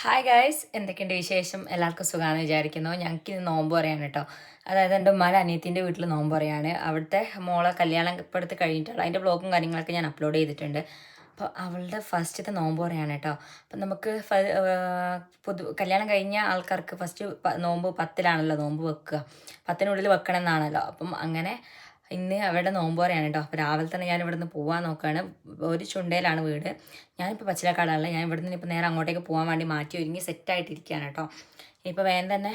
Hi guys എന്തൊക്കെയുണ്ട് വിശേഷം? എല്ലാവർക്കും സുഖമാണെന്ന് വിചാരിക്കുന്നു. ഞങ്ങൾക്ക് ഇന്ന് നോമ്പ് പറയാണ് കേട്ടോ. അതായത് എന്റെ മല അനിയത്തിന്റെ വീട്ടിൽ നോമ്പ് പറയാണ് അവിടുത്തെ മോളെ കല്യാണം എടുത്ത് കഴിഞ്ഞിട്ടുള്ള അതിന്റെ ബ്ലോഗും കാര്യങ്ങളൊക്കെ ഞാൻ അപ്ലോഡ് ചെയ്തിട്ടുണ്ട്. അപ്പോൾ അവളുടെ ഫസ്റ്റത്തെ നോമ്പ് പറയാണ് കേട്ടോ. അപ്പം നമുക്ക് പുതു കല്യാണം കഴിഞ്ഞ ആൾക്കാർക്ക് ഫസ്റ്റ് നോമ്പ് പത്തിലാണല്ലോ നോമ്പ് വെക്കുക. പത്തിനുള്ളിൽ വെക്കണം എന്നാണല്ലോ അപ്പം അങ്ങനെ ഇന്ന് അവരുടെ നോമ്പോറയാണ് കേട്ടോ. അപ്പോൾ രാവിലെ തന്നെ ഞാൻ ഇവിടുന്ന് പോകാൻ നോക്കുകയാണ് ഒരു ചുണ്ടയിലാണ് വീട്. ഞാനിപ്പോൾ പച്ചിലക്കാടാണല്ലോ. ഞാൻ ഇവിടുന്ന് ഇപ്പോൾ നേരെ അങ്ങോട്ടേക്ക് പോകാൻ വേണ്ടി മാറ്റി ഒരുങ്ങി സെറ്റായിട്ടിരിക്കുകയാണ് കേട്ടോ. ഇപ്പോൾ വേഗം തന്നെ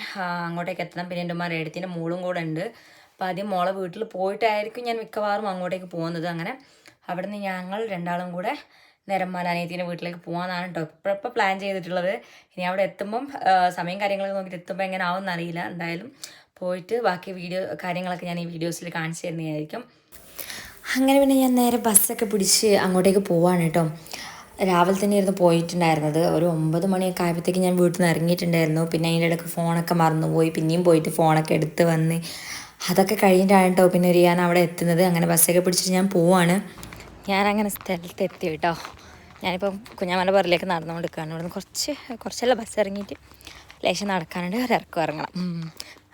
അങ്ങോട്ടേക്ക് എത്തണം. പിന്നെ എന്റെ ഉമ്മ റേഡത്തിന്റെ മോളും കൂടെ ഉണ്ട്. അപ്പോൾ ആദ്യം മോളെ വീട്ടിൽ പോയിട്ടായിരിക്കും ഞാൻ മിക്കവാറും അങ്ങോട്ടേക്ക് പോകുന്നത് അങ്ങനെ. അവിടെ നിന്ന് ഞങ്ങൾ രണ്ടാളും കൂടെ നിരമ്മാൻ അനിയത്തിന്റെ വീട്ടിലേക്ക് പോകാനാണ് കേട്ടോ ഇപ്പോൾ ഇപ്പോൾ പ്ലാൻ ചെയ്തിട്ടുള്ളത്. ഇനി അവിടെ എത്തുമ്പം സമയം കാര്യങ്ങളൊക്കെ നോക്കിയിട്ട് എത്തുമ്പോൾ എങ്ങനെ ആവും എന്നറിയില്ല എന്തായാലും പോയിട്ട് ബാക്കി വീഡിയോ കാര്യങ്ങളൊക്കെ ഞാൻ ഈ വീഡിയോസിൽ കാണിച്ചു തരുന്നതായിരിക്കും. അങ്ങനെ പിന്നെ ഞാൻ നേരെ ബസ്സൊക്കെ പിടിച്ച് അങ്ങോട്ടേക്ക് പോവാണ് കേട്ടോ. രാവിലെ തന്നെ ഇരുന്ന് പോയിട്ടുണ്ടായിരുന്നത്. ഒരു ഒമ്പത് മണിയൊക്കെ ആയപ്പോഴത്തേക്ക് ഞാൻ വീട്ടിൽ നിന്ന് ഇറങ്ങിയിട്ടുണ്ടായിരുന്നു. പിന്നെ അതിന്റെ ഇടയ്ക്ക് ഫോണൊക്കെ മറന്നുപോയി. പിന്നെയും പോയിട്ട് ഫോണൊക്കെ എടുത്ത് വന്ന് അതൊക്കെ കഴിഞ്ഞിട്ടാണ് കേട്ടോ പിന്നെ ഒരു ഞാൻ അവിടെ എത്തുന്നത്. അങ്ങനെ ബസ്സൊക്കെ പിടിച്ചിട്ട് ഞാൻ പോവാണ്. ഞാനങ്ങനെ സ്ഥലത്ത് എത്തി കേട്ടോ. ഞാനിപ്പം കുഞ്ഞാമല പറയിലേക്ക് നടന്നുകൊണ്ടിരിക്കുകയാണ്. ഇവിടുന്ന് കുറച്ച് കുറച്ചല്ല ബസ് ഇറങ്ങിയിട്ട് ലേശം നടക്കാനുണ്ട്. ഒരിറക്കം ഇറങ്ങണം.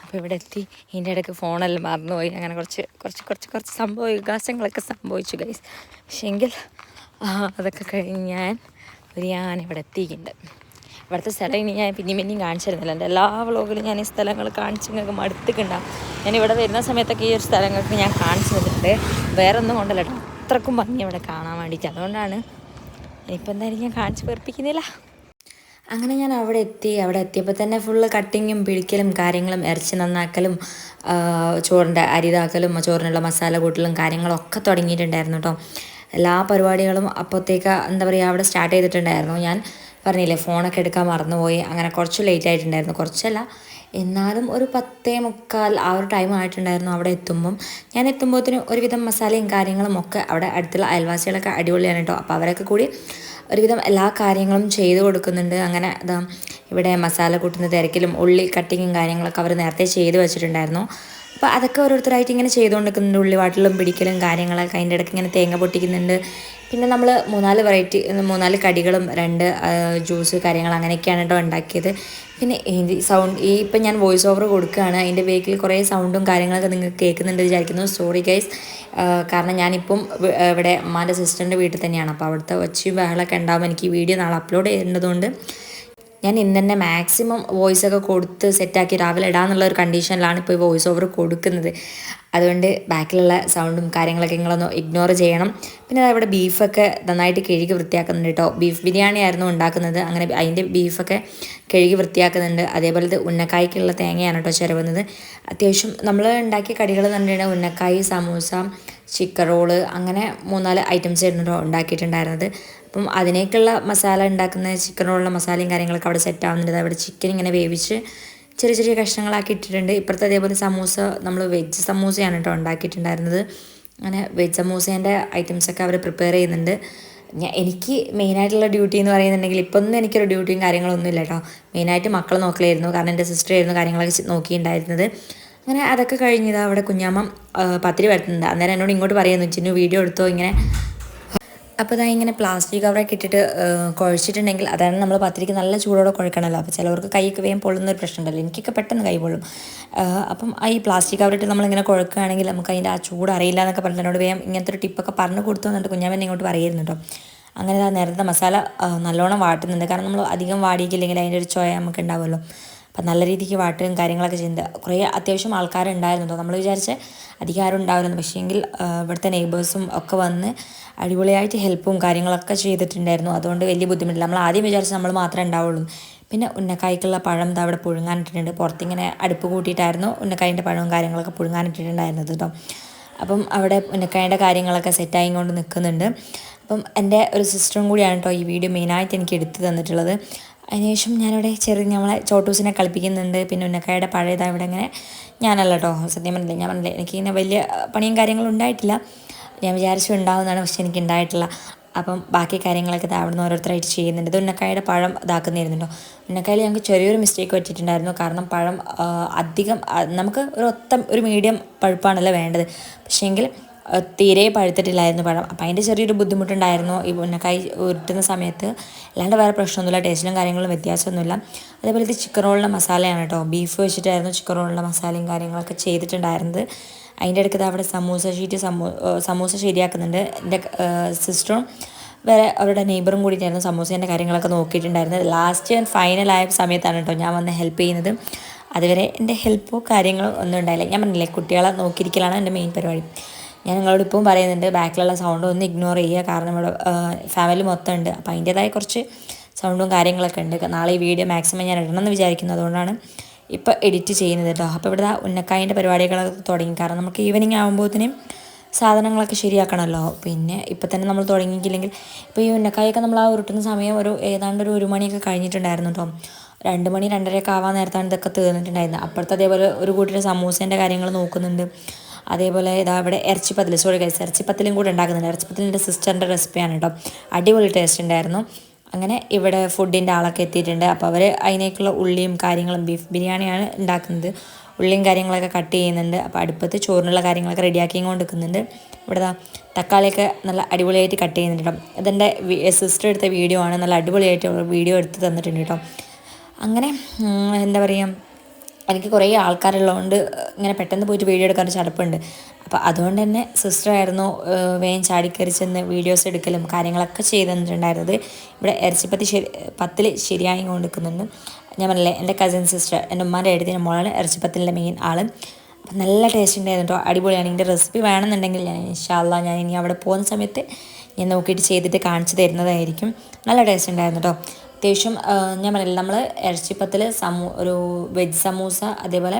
അപ്പോൾ ഇവിടെ എത്തി. ഇതിന്റെ ഇടയ്ക്ക് ഫോണെല്ലാം മറന്നുപോയി. അങ്ങനെ കുറച്ച് കുറച്ച് കുറച്ച് കുറച്ച് സംഭവ വികാസങ്ങളൊക്കെ സംഭവിച്ചു ഗൈസ് പക്ഷേങ്കിൽ അതൊക്കെ കഴിഞ്ഞ് ഞാൻ ഒരു ഞാൻ ഇവിടെ എത്തിയിട്ടുണ്ട്. ഇവിടുത്തെ സ്ഥലം ഇനി ഞാൻ പിന്നെയും പിന്നെയും കാണിച്ചിരുന്നില്ല എന്റെ എല്ലാ വ്ളോഗിലും ഞാൻ ഈ സ്ഥലങ്ങൾ കാണിച്ച് നിങ്ങൾക്ക് മടുത്തിട്ടുണ്ടാവും ഞാൻ ഇവിടെ വരുന്ന സമയത്തൊക്കെ ഈ ഒരു സ്ഥലങ്ങൾക്ക് ഞാൻ കാണിച്ചു തന്നിട്ടുണ്ട്. വേറെ ഒന്നും കൊണ്ടല്ലോ അത്രക്കും ഭംഗി ഇവിടെ കാണാൻ വേണ്ടിയിട്ട്. അതുകൊണ്ടാണ് ഇനിയിപ്പോൾ എന്തായാലും ഞാൻ കാണിച്ച് പെർപ്പിക്കുന്നില്ല. അങ്ങനെ ഞാൻ അവിടെ എത്തി. അവിടെ എത്തിയപ്പോൾ തന്നെ ഫുള്ള് കട്ടിങ്ങും പിടിക്കലും കാര്യങ്ങളും ഇറച്ചി നന്നാക്കലും ചോറിന്റെ അരിതാക്കലും ചോറിനുള്ള മസാല കൂട്ടലും കാര്യങ്ങളൊക്കെ തുടങ്ങിയിട്ടുണ്ടായിരുന്നു കേട്ടോ എല്ലാ പരിപാടികളും അപ്പോഴത്തേക്ക് എന്താ പറയുക അവിടെ സ്റ്റാർട്ട് ചെയ്തിട്ടുണ്ടായിരുന്നു. ഞാൻ പറഞ്ഞില്ലേ ഫോണൊക്കെ എടുക്കാൻ മറന്നുപോയി അങ്ങനെ കുറച്ച് ലേറ്റ് ആയിട്ടുണ്ടായിരുന്നു കുറച്ചല്ല. എന്നാലും ഒരു പത്തേ മുക്കാൽ ആ ഒരു ടൈം ആയിട്ടുണ്ടായിരുന്നു അവിടെ എത്തുമ്പം. ഞാൻ എത്തുമ്പോഴത്തേനും ഒരുവിധം മസാലയും കാര്യങ്ങളും ഒക്കെ അവിടെ അടുത്തുള്ള അയൽവാസികളൊക്കെ അടിപൊളിയാണ് കേട്ടോ അപ്പോൾ അവരൊക്കെ കൂടി ഒരുവിധം എല്ലാ കാര്യങ്ങളും ചെയ്തു കൊടുക്കുന്നുണ്ട്. അങ്ങനെ ഇവിടെ മസാല കൂട്ടുന്ന തിരക്കിലും ഉള്ളി കട്ടിങ്ങും കാര്യങ്ങളൊക്കെ അവർ നേരത്തെ ചെയ്ത് വെച്ചിട്ടുണ്ടായിരുന്നു. അപ്പോൾ അതൊക്കെ ഓരോരുത്തരായിട്ട് ഇങ്ങനെ ചെയ്തുകൊണ്ടിരിക്കുന്നുണ്ട് ഉള്ളി വാട്ടിലും പിടിക്കലും കാര്യങ്ങളൊക്കെ അതിന്റെ ഇടയ്ക്ക് ഇങ്ങനെ തേങ്ങ പൊട്ടിക്കുന്നുണ്ട്. പിന്നെ നമ്മൾ മൂന്നാൽ വെറൈറ്റി മൂന്നാൽ കടികളും രണ്ട് ജ്യൂസ് കാര്യങ്ങൾ അങ്ങനെയൊക്കെയാണ് കേട്ടോ ഉണ്ടാക്കിയത്. പിന്നെ ഈ സൗണ്ട് ഈ ഇപ്പം ഞാൻ വോയിസ് ഓവർ കൊടുക്കുകയാണ്. അതിന്റെ ബേക്കിൽ കുറേ സൗണ്ടും കാര്യങ്ങളൊക്കെ നിങ്ങൾക്ക് കേൾക്കുന്നുണ്ട് വിചാരിക്കുന്നു. സോറി ഗൈസ് കാരണം ഞാനിപ്പം ഇവിടെ അമ്മാന്റെ സിസ്റ്ററിന്റെ വീട്ടിൽ തന്നെയാണ്. അപ്പോൾ അവിടുത്തെ ഒച്ചയും ബഹളമൊക്കെ ഉണ്ടാകുമ്പോൾ എനിക്ക് ഈ വീഡിയോ നാളെ അപ്ലോഡ് ചെയ്യേണ്ടതുകൊണ്ട് ഞാൻ ഇന്ന് തന്നെ മാക്സിമം വോയിസ് ഒക്കെ കൊടുത്ത് സെറ്റാക്കി രാവിലെ ഇടാന്നുള്ള ഒരു കണ്ടീഷനിലാണ് ഇപ്പോൾ ഈ വോയിസ് ഓവർ കൊടുക്കുന്നത്. അതുകൊണ്ട് ബാക്കിലുള്ള സൗണ്ടും കാര്യങ്ങളൊക്കെ നിങ്ങളൊന്ന് ഇഗ്നോർ ചെയ്യണം. പിന്നെ ഇവിടെ ബീഫൊക്കെ നന്നായിട്ട് കഴുകി വൃത്തിയാക്കുന്നുണ്ട് കേട്ടോ. ബീഫ് ബിരിയാണി ആയിരുന്നു ഉണ്ടാക്കുന്നത്. അങ്ങനെ അതിന്റെ ബീഫൊക്കെ കഴുകി വൃത്തിയാക്കുന്നുണ്ട്. അതേപോലെ ഉന്നക്കായ്ക്കുള്ള തേങ്ങയാണ് കേട്ടോ ചിരവുന്നത്. അത്യാവശ്യം നമ്മൾ ഉണ്ടാക്കിയ കടികൾ എന്ന് പറഞ്ഞിട്ടുണ്ടെങ്കിൽ ഉന്നക്കായ് സമൂസ ചിക്കൻ റോൾ അങ്ങനെ മൂന്നാൽ ഐറ്റംസ് ആയിരുന്നു ഉണ്ടാക്കിയിട്ടുണ്ടായിരുന്നത്. അപ്പം അതിനേക്കുള്ള മസാല ഉണ്ടാക്കുന്ന ചിക്കൻ മസാലയും കാര്യങ്ങളൊക്കെ അവിടെ സെറ്റ് ആവുന്നുണ്ട്. അവിടെ ചിക്കൻ ഇങ്ങനെ വേവിച്ച് ചെറിയ ചെറിയ കഷ്ണങ്ങളാക്കി ഇട്ടിട്ടുണ്ട്. ഇപ്പുറത്തെ അതേപോലെ സമൂസ നമ്മൾ വെജ് സമൂസയാണ് കേട്ടോ ഉണ്ടാക്കിയിട്ടുണ്ടായിരുന്നത്. അങ്ങനെ വെജ് സമൂസേന്റെ ഐറ്റംസൊക്കെ അവർ പ്രിപ്പയർ ചെയ്യുന്നുണ്ട്. ഞാൻ എനിക്ക് മെയിനായിട്ടുള്ള ഡ്യൂട്ടി എന്ന് പറയുന്നുണ്ടെങ്കിൽ ഇപ്പം ഒന്നും എനിക്കൊരു ഡ്യൂട്ടിയും കാര്യങ്ങളൊന്നും ഇല്ല കേട്ടോ. മെയിനായിട്ട് മക്കൾ നോക്കലായിരുന്നു. കാരണം എന്റെ സിസ്റ്റർ ആയിരുന്നു കാര്യങ്ങളൊക്കെ നോക്കിയിട്ടുണ്ടായിരുന്നത്. അങ്ങനെ അതൊക്കെ കഴിഞ്ഞത് അവിടെ കുഞ്ഞാമ്മ പത്തിരി വരുത്തുന്നുണ്ട് അന്നേരം എന്നോട് ഇങ്ങോട്ട് പറയുന്നു ചിന്നു വീഡിയോ എടുത്തോ? ഇങ്ങനെ അപ്പോൾ ഇതാ ഇങ്ങനെ പ്ലാസ്റ്റിക് കവറൊക്കെ ഇട്ടിട്ട് കുഴച്ചിട്ടുണ്ടെങ്കിൽ അതാണ് നമ്മൾ പത്തിരിക്ക് നല്ല ചൂടോടെ കുഴക്കണമല്ലോ അപ്പോൾ ചിലവർക്ക് കൈക്ക് വേഗം പൊള്ളുന്ന ഒരു പ്രശ്നമുണ്ടല്ലോ. എനിക്കൊക്കെ പെട്ടെന്ന് കൈ പൊള്ളും. അപ്പം ഈ പ്ലാസ്റ്റിക് കവറിട്ട് നമ്മളിങ്ങനെ കുഴക്കുകയാണെങ്കിൽ നമുക്ക് അതിന്റെ ആ ചൂട് അറിയില്ല എന്നൊക്കെ പറഞ്ഞിട്ട് വേഗം ഇങ്ങനത്തെ ഒരു ടിപ്പൊക്കെ പറഞ്ഞു കൊടുത്തു എന്നിട്ട് കുഞ്ഞാമ്മ ഇങ്ങോട്ട് പറയുന്നു കേട്ടോ. അങ്ങനെ നേരത്തെ മസാല നല്ലോണം വാട്ടുന്നുണ്ട്. കാരണം നമ്മൾ അധികം വാടിയിട്ടില്ലെങ്കിൽ അതിന്റെ ഒരു ചോയ നമുക്ക് ഉണ്ടാവുമല്ലോ. അപ്പം നല്ല രീതിക്ക് വാട്ടുകയും കാര്യങ്ങളൊക്കെ ചെയ്യുന്നത് കുറേ അത്യാവശ്യം ആൾക്കാരുണ്ടായിരുന്നു കേട്ടോ നമ്മൾ വിചാരിച്ച് അധികാരം ഉണ്ടാവില്ലെന്ന് പക്ഷേങ്കിൽ ഇവിടുത്തെ നെയ്ബേഴ്സും ഒക്കെ വന്ന് അടിപൊളിയായിട്ട് ഹെൽപ്പും കാര്യങ്ങളൊക്കെ ചെയ്തിട്ടുണ്ടായിരുന്നു. അതുകൊണ്ട് വലിയ ബുദ്ധിമുട്ടില്ല. നമ്മൾ ആദ്യം വിചാരിച്ച് നമ്മൾ മാത്രമേ ഉണ്ടാവുള്ളൂ. പിന്നെ ഉന്നക്കായ്ക്കുള്ള പഴം അവിടെ പുഴുങ്ങാനിട്ടിട്ടുണ്ട്. പുറത്തിങ്ങനെ അടുപ്പ് കൂട്ടിയിട്ടായിരുന്നു ഉന്നക്കായിന്റെ പഴവും കാര്യങ്ങളൊക്കെ പുഴുങ്ങാനിട്ടിട്ടുണ്ടായിരുന്നത് കേട്ടോ അപ്പം അവിടെ ഉന്നക്കായന്റെ കാര്യങ്ങളൊക്കെ സെറ്റായി കൊണ്ട് നിൽക്കുന്നുണ്ട് അപ്പം എന്റെ ഒരു സിസ്റ്ററും കൂടിയാണ് കേട്ടോ ഈ വീഡിയോ മെയിനായിട്ട് എനിക്ക് എടുത്തു തന്നിട്ടുള്ളത്. അതിനുശേഷം ഞാനിവിടെ ചെറിയ നമ്മളെ ചോട്ടൂസിനെ കളിപ്പിക്കുന്നുണ്ട്. പിന്നെ ഉന്നക്കായുടെ പഴയതാ ഇവിടെ ഇങ്ങനെ ഞാനല്ല കേട്ടോ സത്യം പറഞ്ഞില്ല ഞാൻ പറഞ്ഞില്ല എനിക്കിങ്ങനെ വലിയ പണിയും കാര്യങ്ങളും ഉണ്ടായിട്ടില്ല. ഞാൻ വിചാരിച്ചു ഉണ്ടാവുന്നതാണ് പക്ഷെ എനിക്ക് ഉണ്ടായിട്ടില്ല. അപ്പം ബാക്കി കാര്യങ്ങളൊക്കെ അവിടെ അവിടുന്ന് ഓരോരുത്തരായിട്ട് ചെയ്യുന്നുണ്ട്. ഇത് ഉന്നക്കായുടെ പഴം ഇതാക്കുന്നിരുന്നുണ്ടോ ഉന്നക്കായിൽ ഞങ്ങൾക്ക് ചെറിയൊരു മിസ്റ്റേക്ക് പറ്റിയിട്ടുണ്ടായിരുന്നു. കാരണം പഴം അധികം നമുക്ക് ഒരു ഒത്ത ഒരു മീഡിയം പഴുപ്പാണല്ലോ വേണ്ടത്. പക്ഷേങ്കിൽ തീരെ പഴുത്തിട്ടില്ലായിരുന്നു പഴം. അപ്പം അതിന്റെ ചെറിയൊരു ബുദ്ധിമുട്ടുണ്ടായിരുന്നു. ഈ ഉന്നക്കായ് ഉരുട്ടുന്ന സമയത്ത്. അല്ലാണ്ട് വേറെ പ്രശ്നമൊന്നുമില്ല. ടേസ്റ്റിലും കാര്യങ്ങളും വ്യത്യാസമൊന്നുമില്ല. അതേപോലെ ഇത് ചിക്കൻ റോളിന്റെ മസാലയാണ് കേട്ടോ ബീഫ് വെച്ചിട്ടായിരുന്നു ചിക്കൻ റോളിന്റെ മസാലയും കാര്യങ്ങളൊക്കെ ചെയ്തിട്ടുണ്ടായിരുന്നത്. അതിന്റെ ഇടയ്ക്ക് അവിടെ സമൂസ ഷീറ്റ് സമൂ സമൂസ ശരിയാക്കുന്നുണ്ട്. എന്റെ സിസ്റ്ററും വേറെ അവരുടെ നെയ്ബറും കൂടിയിട്ടായിരുന്നു സമൂസേന്റെ കാര്യങ്ങളൊക്കെ നോക്കിയിട്ടുണ്ടായിരുന്നത്. ലാസ്റ്റ് ആൻഡ് ഫൈനൽ ആയ സമയത്താണ് കേട്ടോ ഞാൻ വന്ന് ഹെൽപ്പ് ചെയ്യുന്നത്. അതുവരെ എന്റെ ഹെൽപ്പോ കാര്യങ്ങളോ ഒന്നും ഉണ്ടായില്ല. ഞാൻ പറഞ്ഞില്ലേ കുട്ടികളെ നോക്കിയിരിക്കലാണ് എന്റെ മെയിൻ പരിപാടി. ഞാൻ നിങ്ങളോട് ഇപ്പം പറയുന്നുണ്ട് ബാക്കിലുള്ള സൗണ്ട് ഒന്ന് ഇഗ്നോർ ചെയ്യുക. കാരണം ഇവിടെ ഫാമിലി മൊത്തം ഉണ്ട് അപ്പോൾ അതിന്റേതായ കുറച്ച് സൗണ്ടും കാര്യങ്ങളൊക്കെ ഉണ്ട്. നാളെ ഈ വീഡിയോ മാക്സിമം ഞാൻ ഇടണം എന്ന് വിചാരിക്കുന്നു. അതുകൊണ്ടാണ് ഇപ്പോൾ എഡിറ്റ് ചെയ്യുന്നത് കേട്ടോ അപ്പോൾ ഇവിടെ ഉന്നക്കായന്റെ പരിപാടികളൊക്കെ തുടങ്ങി. കാരണം നമുക്ക് ഈവനിങ് ആകുമ്പോഴത്തേനും സാധനങ്ങളൊക്കെ ശരിയാക്കണമല്ലോ. പിന്നെ ഇപ്പം തന്നെ നമ്മൾ തുടങ്ങിയിട്ടില്ലെങ്കിൽ ഇപ്പോൾ ഈ ഉന്നക്കായൊക്കെ നമ്മൾ ആ ഉരുട്ടുന്ന സമയം ഒരു ഏതാണ്ട് ഒരു ഒരു മണിയൊക്കെ കഴിഞ്ഞിട്ടുണ്ടായിരുന്നു കേട്ടോ രണ്ട് മണി രണ്ടരയൊക്കെ ആവാൻ നേരത്താണ് ഇതൊക്കെ തീർന്നിട്ടുണ്ടായിരുന്നത്. അപ്പുറത്ത് അതേപോലെ ഒരു കൂട്ടർ സമൂസേന്റെ കാര്യങ്ങൾ നോക്കുന്നുണ്ട്. അതേപോലെ ഇതാ ഇവിടെ ഇറച്ചിപ്പത്തിൽ സോറി കഴിച്ച ഇറച്ചിപ്പത്തിലും കൂടെ ഉണ്ടാക്കുന്നുണ്ട്. ഇറച്ചിപ്പത്തിലിന്റെ സിസ്റ്ററിന്റെ റെസിപ്പിയാണ് കേട്ടോ അടിപൊളി ടേസ്റ്റ് ഉണ്ടായിരുന്നു അങ്ങനെ ഇവിടെ ഫുഡിന്റെ ആളൊക്കെ എത്തിയിട്ടുണ്ട്. അപ്പോൾ അവർ അതിനേക്കുള്ള ഉള്ളിയും കാര്യങ്ങളും ബീഫ് ബിരിയാണിയാണ് ഉണ്ടാക്കുന്നത് ഉള്ളിയും കാര്യങ്ങളൊക്കെ കട്ട് ചെയ്യുന്നുണ്ട്. അപ്പോൾ അടുപ്പത്ത് ചോറിനുള്ള കാര്യങ്ങളൊക്കെ റെഡിയാക്കി കൊണ്ട് നിൽക്കുന്നുണ്ട് ഇവിടെ തക്കാളിയൊക്കെ നല്ല അടിപൊളിയായിട്ട് കട്ട് ചെയ്യുന്നുണ്ട് കേട്ടോ ഇതെന്റെ സിസ്റ്റർ എടുത്ത വീഡിയോ ആണ്. നല്ല അടിപൊളിയായിട്ട് വീഡിയോ എടുത്ത് തന്നിട്ടുണ്ട് കേട്ടോ അങ്ങനെ എന്താ പറയുക എനിക്ക് കുറേ ആൾക്കാരുള്ളതുകൊണ്ട് ഇങ്ങനെ പെട്ടെന്ന് പോയിട്ട് വീഡിയോ എടുക്കാൻ ചടപ്പുണ്ട്. അപ്പോൾ അതുകൊണ്ട് തന്നെ ഏഹ്, വേഗം ചാടിക്കറി ചെന്ന് വീഡിയോസ് എടുക്കലും കാര്യങ്ങളൊക്കെ ചെയ്ത് തന്നിട്ടുണ്ടായിരുന്നത്. ഇവിടെ ഇറച്ചിപ്പത്തി ശരി പത്തിൽ ശരിയായി കൊണ്ടിരിക്കുന്നുണ്ട് ഞാൻ പറഞ്ഞില്ലേ എന്റെ കസിൻ സിസ്റ്റർ എന്റെ ഉമ്മാന്റെ എഴുതിന്റെ മോളാണ് ഇറച്ചിപ്പത്തിന്റെ മെയിൻ ആൾ അപ്പം നല്ല ടേസ്റ്റ് ഉണ്ടായിരുന്നു കേട്ടോ അടിപൊളിയാണ്. ഇതിന്റെ റെസിപ്പി വേണമെന്നുണ്ടെങ്കിൽ ഞാൻ ഇൻഷാല്ല ഞാൻ ഇനി അവിടെ പോകുന്ന സമയത്ത് ഞാൻ നോക്കിയിട്ട് ചെയ്തിട്ട് കാണിച്ചു തരുന്നതായിരിക്കും. നല്ല ടേസ്റ്റ് ഉണ്ടായിരുന്നു കേട്ടോ അത്യാവശ്യം ഞാൻ പറഞ്ഞില്ല നമ്മൾ ഇറച്ചിപ്പത്തിൽ സമൂ ഒരു വെജ് സമൂസ അതേപോലെ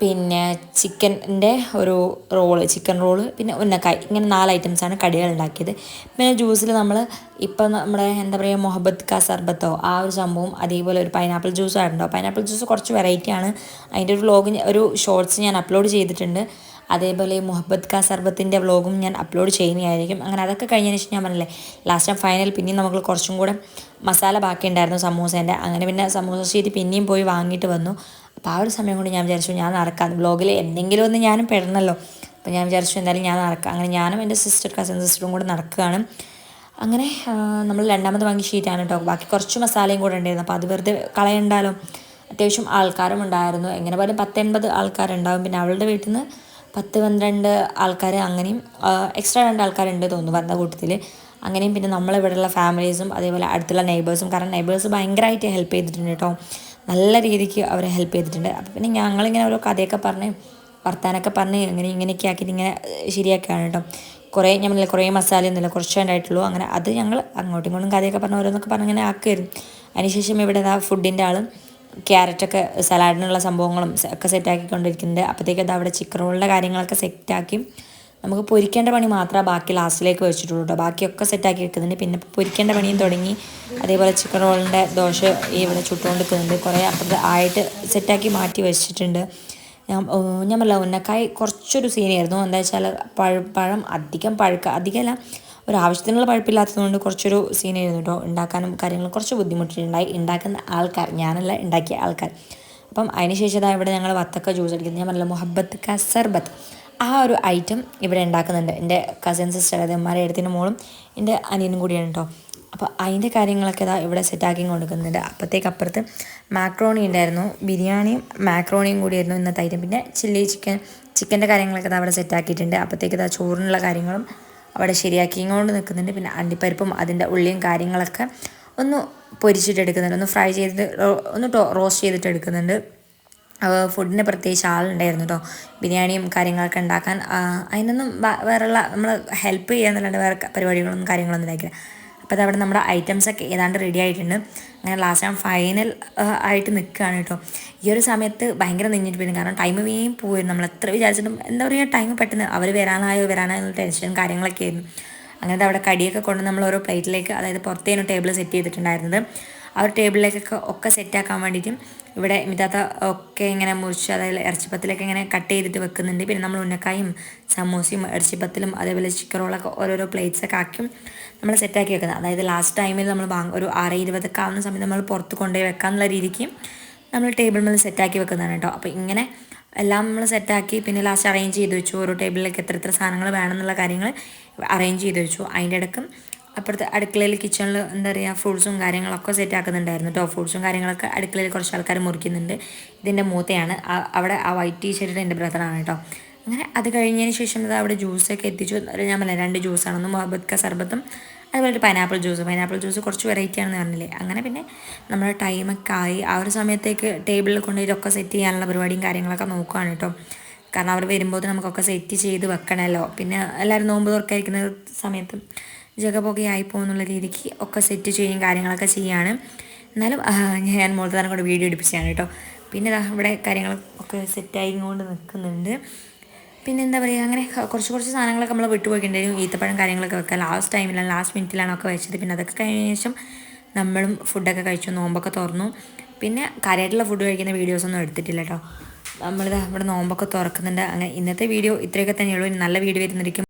പിന്നെ ചിക്കന്റെ ഒരു റോൾ ചിക്കൻ റോൾ പിന്നെ ഉന്നക്കായ് ഇങ്ങനെ നാല് ഐറ്റംസാണ് കടികൾ ഉണ്ടാക്കിയത്. പിന്നെ ജ്യൂസിൽ നമ്മൾ ഇപ്പം നമ്മുടെ എന്താ പറയുക മൊഹബത്ത് കാ സർബത്തോ ആ ഒരു സംഭവം അതേപോലെ ഒരു പൈനാപ്പിൾ ജ്യൂസ് ആയിട്ടുണ്ടോ പൈനാപ്പിൾ ജ്യൂസ് കുറച്ച് വെറൈറ്റിയാണ് അതിന്റെ ഒരു വ്ലോഗ് ഒരു ഷോർട്സ് ഞാൻ അപ്ലോഡ് ചെയ്തിട്ടുണ്ട്. അതേപോലെ ഈ മുഹബത്ത് കാ സർബത്തിന്റെ വ്ലോഗും ഞാൻ അപ്ലോഡ് ചെയ്യുന്നതായിരിക്കും അങ്ങനെ അതൊക്കെ കഴിഞ്ഞതിന് ശേഷം ഞാൻ പറഞ്ഞില്ലേ ലാസ്റ്റ് ടൈം ഫൈനൽ പിന്നെയും നമുക്ക് കുറച്ചും കൂടെ മസാല ബാക്കി ഉണ്ടായിരുന്നു സമൂസേന്റെ അങ്ങനെ പിന്നെ സമൂസ ഷീറ്റ് പിന്നെയും പോയി വാങ്ങിയിട്ട് വന്നു. അപ്പോൾ ആ ഒരു സമയം കൊണ്ട് ഞാൻ വിചാരിച്ചു ഞാൻ നടക്കാം. വ്ലോഗിൽ എന്തെങ്കിലും ഒന്ന് ഞാനും പെടണമല്ലോ അപ്പോൾ ഞാൻ വിചാരിച്ചു എന്തായാലും ഞാൻ നടക്കാം. അങ്ങനെ ഞാനും എന്റെ സിസ്റ്റർ കസിൻ സിസ്റ്ററും കൂടെ നടക്കുകയാണ്. അങ്ങനെ നമ്മൾ രണ്ടാമത് വാങ്ങിയ ഷീറ്റാണ് കേട്ടോ ബാക്കി കുറച്ച് മസാലയും കൂടെ ഉണ്ടായിരുന്നു. അപ്പോൾ അത് വെറുതെ കളയണ്ടാലോ? അത്യാവശ്യം ആൾക്കാരും ഉണ്ടായിരുന്നു. എങ്ങനെ പോലും പത്തൊൻപത് ആൾക്കാരുണ്ടാവും. പിന്നെ അവളുടെ വീട്ടിൽ നിന്ന് പത്ത് പന്ത്രണ്ട് ആൾക്കാർ അങ്ങനെയും എക്സ്ട്രാ രണ്ട് ആൾക്കാരുണ്ട് തോന്നുന്നു വന്ന കൂട്ടത്തിൽ അങ്ങനെയും പിന്നെ നമ്മളിവിടെയുള്ള ഫാമിലീസും അതേപോലെ അടുത്തുള്ള നെയ്ബേഴ്സും കാരണം നെയ്ബേഴ്സ് ഭയങ്കരമായിട്ട് ഹെൽപ്പ് ചെയ്തിട്ടുണ്ട് കേട്ടോ. നല്ല രീതിക്ക് അവരെ ഹെൽപ്പ് ചെയ്തിട്ടുണ്ട്. അപ്പോൾ പിന്നെ ഞങ്ങളിങ്ങനെ ഓരോ കഥയൊക്കെ പറഞ്ഞ് വർത്താനൊക്കെ പറഞ്ഞ് ഇങ്ങനെ ഇങ്ങനെയൊക്കെ ആക്കിയിട്ട് ഇങ്ങനെ ശരിയാക്കുകയാണ് കേട്ടോ. കുറേ ഞാൻ കുറേ മസാലയൊന്നുമില്ല കുറച്ചേ ഉണ്ടായിട്ടുള്ളൂ അങ്ങനെ അത് ഞങ്ങൾ അങ്ങോട്ടും ഇങ്ങോട്ടും കഥയൊക്കെ പറഞ്ഞ് ഓരോന്നൊക്കെ പറഞ്ഞ് ഇങ്ങനെ ആക്കുമായിരുന്നു അതിനുശേഷം ഇവിടെ ആ ഫുഡിന്റെ ആളും ക്യാരറ്റൊക്കെ സലാഡിനുള്ള സംഭവങ്ങളും ഒക്കെ സെറ്റാക്കിക്കൊണ്ടിരിക്കുന്നുണ്ട്. അപ്പോഴത്തേക്ക് അത് അവിടെ ചിക്കൻ റോളിന്റെ കാര്യങ്ങളൊക്കെ സെറ്റാക്കി നമുക്ക് പൊരിക്കേണ്ട പണി മാത്രമേ ബാക്കി ലാസ്റ്റിലേക്ക് വെച്ചിട്ടുള്ളൂ കേട്ടോ ബാക്കിയൊക്കെ സെറ്റാക്കി വെക്കുന്നുണ്ട്. പിന്നെ പൊരിക്കേണ്ട പണിയും തുടങ്ങി. അതേപോലെ ചിക്കൻ റോളിന്റെ ദോശ ഇവിടെ ചുട്ടുകൊണ്ട് നിൽക്കുന്നുണ്ട് കുറേ അപ്പുറത്ത് ആയിട്ട് സെറ്റാക്കി മാറ്റി വെച്ചിട്ടുണ്ട്. ഞാൻ ഞാൻ പറഞ്ഞ ഉന്നക്കായ് കുറച്ചൊരു സീനായിരുന്നു എന്താ വെച്ചാൽ പഴ പഴം അധികം പഴുക്ക അധികമല്ല ഒരു ആവശ്യത്തിനുള്ള പഴുപ്പില്ലാത്തതുകൊണ്ട് കുറച്ചൊരു സീനായിരുന്നു കേട്ടോ ഉണ്ടാക്കാനും കാര്യങ്ങളും കുറച്ച് ബുദ്ധിമുട്ടുണ്ടായി ഉണ്ടാക്കുന്ന ആൾക്കാർ ഞാനല്ല ഉണ്ടാക്കിയ ആൾക്കാർ. അപ്പം അതിനുശേഷം അതാ ഇവിടെ ഞങ്ങൾ വത്തക്ക ജ്യൂസ് അടിക്കുന്നത് ഞാൻ പറഞ്ഞില്ല മുഹബത്ത് ക സർബത്ത്. ആ ഒരു ഐറ്റം ഇവിടെ ഉണ്ടാക്കുന്നുണ്ട്. എന്റെ കസിൻ സിസ്റ്റർ അമ്മമാരെ എടുത്തിന്റെ മോളും എന്റെ അനിയനും കൂടിയാണ് കേട്ടോ അപ്പോൾ അതിന്റെ കാര്യങ്ങളൊക്കെ ഇതാ ഇവിടെ സെറ്റാക്കി കൊടുക്കുന്നുണ്ട് അപ്പോഴത്തേക്ക് അപ്പുറത്ത് മാക്രോണി ഉണ്ടായിരുന്നു. ബിരിയാണിയും മാക്രോണിയും കൂടിയായിരുന്നു ഇന്നത്തെ ഐറ്റം പിന്നെ ചില്ലി ചിക്കൻ ചിക്കന്റെ കാര്യങ്ങളൊക്കെ ഇതാ അവിടെ സെറ്റാക്കിയിട്ടുണ്ട് അപ്പോഴത്തേക്ക് ഇതാ ചോറിനുള്ള കാര്യങ്ങളും അവിടെ ശരിയാക്കിയും കൊണ്ട് നിൽക്കുന്നുണ്ട്. പിന്നെ അണ്ടിപ്പരിപ്പും അതിന്റെ ഉള്ളിയും കാര്യങ്ങളൊക്കെ ഒന്ന് പൊരിച്ചിട്ട് എടുക്കുന്നുണ്ട്. ഒന്ന് ഫ്രൈ ചെയ്തിട്ട് ഒന്ന് റോസ്റ്റ് ചെയ്തിട്ട് എടുക്കുന്നുണ്ട്. ഫുഡിന് പ്രത്യേകിച്ച് ആളുണ്ടായിരുന്നു കേട്ടോ ബിരിയാണിയും കാര്യങ്ങളൊക്കെ ഉണ്ടാക്കാൻ അതിനൊന്നും വേറെയുള്ള നമ്മൾ ഹെൽപ്പ് ചെയ്യാന്നല്ലാണ്ട് വേറെ പരിപാടികളൊന്നും കാര്യങ്ങളൊന്നും ഉണ്ടാക്കില്ല അപ്പോൾ അതവിടെ നമ്മുടെ ഐറ്റംസൊക്കെ ഏതാണ്ട് റെഡി ആയിട്ടുണ്ട്. അങ്ങനെ ലാസ്റ്റ് ടൈം ഫൈനൽ ആയിട്ട് നിൽക്കുകയാണ് കേട്ടോ. ഈ ഒരു സമയത്ത് ഭയങ്കര നിന്നിട്ട് പോയിരുന്നു കാരണം ടൈം വേഗം പോയിരുന്നു നമ്മൾ എത്ര വിചാരിച്ചിട്ടും എന്താ പറയുക ടൈം പെട്ടെന്ന് അവർ വരാനായോ വരാനായോ എന്നുള്ള ടെൻഷനും കാര്യങ്ങളൊക്കെ ആയിരുന്നു. അങ്ങനത്തെ അവിടെ കടിയൊക്കെ കൊണ്ട് നമ്മൾ ഓരോ പ്ലേറ്റിലേക്ക് അതായത് പുറത്തേനു ടേബിൾ സെറ്റ് ചെയ്തിട്ടുണ്ടായിരുന്നത്. ആ ഒരു ടേബിളിലേക്കൊക്കെ ഒക്കെ സെറ്റാക്കാൻ വേണ്ടിയിട്ടും ഇവിടെ മിതാത്ത ഒക്കെ ഇങ്ങനെ മുറിച്ച് അതായത് ഇറച്ചിപ്പത്തിലൊക്കെ ഇങ്ങനെ കട്ട് ചെയ്തിട്ട് വെക്കുന്നുണ്ട്. പിന്നെ നമ്മൾ ഉന്നക്കായും സമൂസയും ഇറച്ചിപ്പത്തിലും അതേപോലെ ചിക്കൻ റോളൊക്കെ ഓരോരോ പ്ലേറ്റ്സൊക്കെ ആക്കി നമ്മൾ സെറ്റാക്കി വെക്കുന്നത്. അതായത് ലാസ്റ്റ് ടൈമിൽ നമ്മൾ ബാങ്ക് ഒരു ആറ് ഇരുപതൊക്കെ ആവുന്ന സമയത്ത് നമ്മൾ പുറത്ത് കൊണ്ടുപോയി വെക്കാമെന്നുള്ള രീതിക്ക് നമ്മൾ ടേബിൾ മേൽ സെറ്റാക്കി വെക്കുന്നതാണ് കേട്ടോ. അപ്പോൾ ഇങ്ങനെ എല്ലാം നമ്മൾ സെറ്റാക്കി പിന്നെ ലാസ്റ്റ് അറേഞ്ച് ചെയ്ത് വെച്ചു. ഓരോ ടേബിളിലേക്ക് എത്ര എത്ര സാധനങ്ങൾ വേണമെന്നുള്ള കാര്യങ്ങൾ അറേഞ്ച് ചെയ്ത് വെച്ചു. അതിന്റെ ഇടയ്ക്കും അപ്പുറത്ത് അടുക്കളയിൽ കിച്ചണിൽ എന്താ പറയുക ഫ്രൂട്ട്സും കാര്യങ്ങളൊക്കെ സെറ്റ് ആക്കുന്നുണ്ടായിരുന്നു കേട്ടോ ഫ്രൂട്ട്സും കാര്യങ്ങളൊക്കെ അടുക്കളയിൽ കുറച്ച് ആൾക്കാർ മുറിക്കുന്നുണ്ട്. ഇതിന്റെ മൂത്തയാണ്. അവിടെ ആ വൈറ്റ് ടീ ഷർട്ട് എന്റെ ബ്രദറാണ് കേട്ടോ അങ്ങനെ അത് കഴിഞ്ഞതിന് ശേഷം ഇത് അവിടെ ജ്യൂസൊക്കെ എത്തിച്ചു. ഞാൻ പറഞ്ഞ രണ്ട് ജ്യൂസാണ് ഒന്ന് മുഹബത്ത് ക സർബത്തും അതുപോലെ പൈനാപ്പിൾ ജ്യൂസ് പൈനാപ്പിൾ ജ്യൂസ് കുറച്ച് വെറൈറ്റി ആണെന്ന് പറഞ്ഞില്ലേ. അങ്ങനെ പിന്നെ നമ്മുടെ ടൈമൊക്കെ ആയി. ആ ഒരു സമയത്തേക്ക് ടേബിളിൽ കൊണ്ട് ഇതൊക്കെ സെറ്റ് ചെയ്യാനുള്ള പരിപാടിയും കാര്യങ്ങളൊക്കെ നോക്കുകയാണ് കേട്ടോ കാരണം അവർ വരുമ്പോൾ നമുക്കൊക്കെ സെറ്റ് ചെയ്ത് വെക്കണമല്ലോ പിന്നെ എല്ലാവരും നോമ്പ് തുറക്കായിരിക്കുന്ന സമയത്ത് ആയി പോകുന്നുള്ള രീതിക്ക് ഒക്കെ സെറ്റ് ചെയ്യും കാര്യങ്ങളൊക്കെ ചെയ്യാണ്. എന്നാലും ഞാൻ മോളത്തെ തന്നെ കൊണ്ട് വീഡിയോ എടുപ്പിച്ചാണ് കേട്ടോ. പിന്നെ ഇവിടെ കാര്യങ്ങൾ ഒക്കെ സെറ്റായി കൊണ്ട് നിൽക്കുന്നുണ്ട്. പിന്നെ എന്താ പറയുക അങ്ങനെ കുറച്ച് കുറച്ച് സാധനങ്ങളൊക്കെ നമ്മൾ വിട്ടുപോയിട്ടുണ്ടായിരുന്നു ഈത്തപ്പഴം കാര്യങ്ങളൊക്കെ വെക്കുക. ലാസ്റ്റ് ടൈമിലാണ് ലാസ്റ്റ് മിനിറ്റിലാണ് ഒക്കെ വെച്ചത്. പിന്നെ അതൊക്കെ കഴിഞ്ഞ ശേഷം നമ്മളും ഫുഡൊക്കെ കഴിച്ചു നോമ്പൊക്കെ തുറന്നു. പിന്നെ കാര്യമായിട്ടുള്ള ഫുഡ് കഴിക്കുന്ന വീഡിയോസൊന്നും എടുത്തിട്ടില്ല കേട്ടോ. നമ്മളിത് ഇവിടെ നോമ്പൊക്കെ തുറക്കുന്നുണ്ട്. അങ്ങനെ ഇന്നത്തെ വീഡിയോ ഇത്രയൊക്കെ തന്നെയുള്ളൂ. നല്ല വീഡിയോ വരുന്നിരിക്കും